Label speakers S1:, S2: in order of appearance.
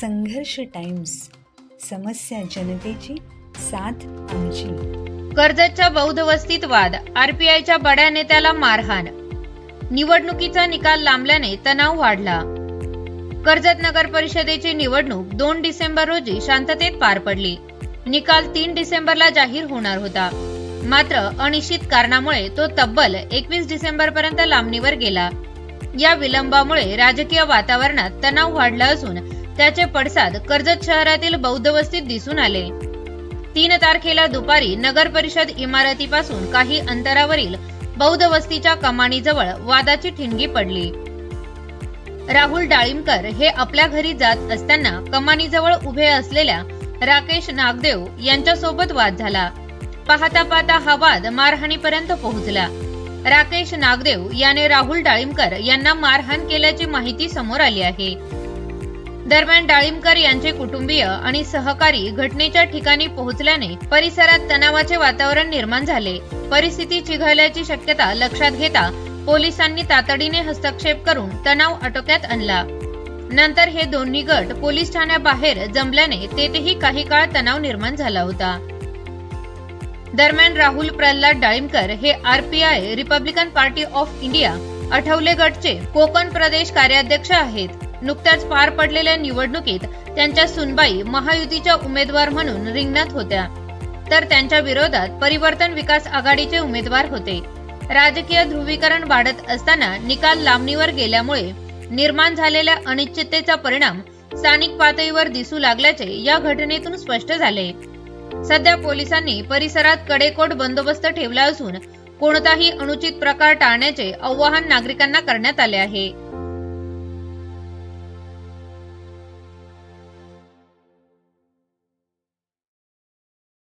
S1: संघर्ष टाइम्स समस्या जनतेची साथ आमची.
S2: कर्जतच्या बौद्ध वस्तीत वाद आरपीआयच्या बड्या नेत्याला मारहाण. निवडणुकीचा निकाल लांबल्याने तणाव वाढला. कर्जत नगर परिषदेची निवडणूक दोन डिसेंबर रोजी शांततेत पार पडली. निकाल तीन डिसेंबरला जाहीर होणार होता. मात्र अनिश्चित कारणामुळे तो तब्बल एकवीस डिसेंबर पर्यंत लांबणीवर गेला. या विलंबामुळे राजकीय वातावरणात तणाव वाढला असून त्याचे पडसाद कर्जत शहरातील बौद्ध वस्तीत दिसून आले. तीन तारखेला दुपारी नगर परिषद इमारतीपासून काही अंतरावरील बौद्ध वस्तीच्या कमानीजवळ वादाची ठिणगी पडली. राहुल डाळिंबकर हे आपल्या घरी जात असताना कमानीजवळ उभे असलेल्या राकेश नागदेव यांच्यासोबत वाद झाला. पाहता पाहता हा वाद मारहाणीपर्यंत पोहोचला. राकेश नागदेव याने राहुल डाळिंबकर यांना मारहाण केल्याची माहिती समोर आली आहे. दरम्यान डाळिंबकर यांचे कुटुंबीय आणि सहकारी घटनेच्या ठिकाणी पोहोचल्याने परिसरात तणावाचे वातावरण निर्माण झाले. परिस्थिती चिघळल्याची शक्यता लक्षात घेता पोलिसांनी तातडीने हस्तक्षेप करून तणाव आटोक्यात आणला. नंतर हे दोन्ही गट पोलीस ठाण्याबाहेर जमल्याने तेथेही काही काळ तणाव निर्माण झाला होता. दरम्यान राहुल प्रल्हाद डाळिंबकर हे RPI Republican Party of India Athawale गटचे Konkan प्रदेश कार्याध्यक्ष आहेत. नुकत्याच पार पडलेल्या निवडणुकीत त्यांच्या सुनबाई महायुतीच्या उमेदवार म्हणून रिंगणात होत्या. तर त्यांच्या विरोधात परिवर्तन विकास आघाडीचे उमेदवार होते. राजकीय ध्रुवीकरण वाढत असताना निकाल लांबणीवर गेल्यामुळे निर्माण झालेल्या अनिश्चिततेचा परिणाम स्थानिक पातळीवर दिसू लागल्याचे या घटनेतून स्पष्ट झाले. सध्या पोलिसांनी परिसरात कडेकोट बंदोबस्त ठेवला असून कोणताही अनुचित प्रकार टाळण्याचे आवाहन नागरिकांना करण्यात आले आहे.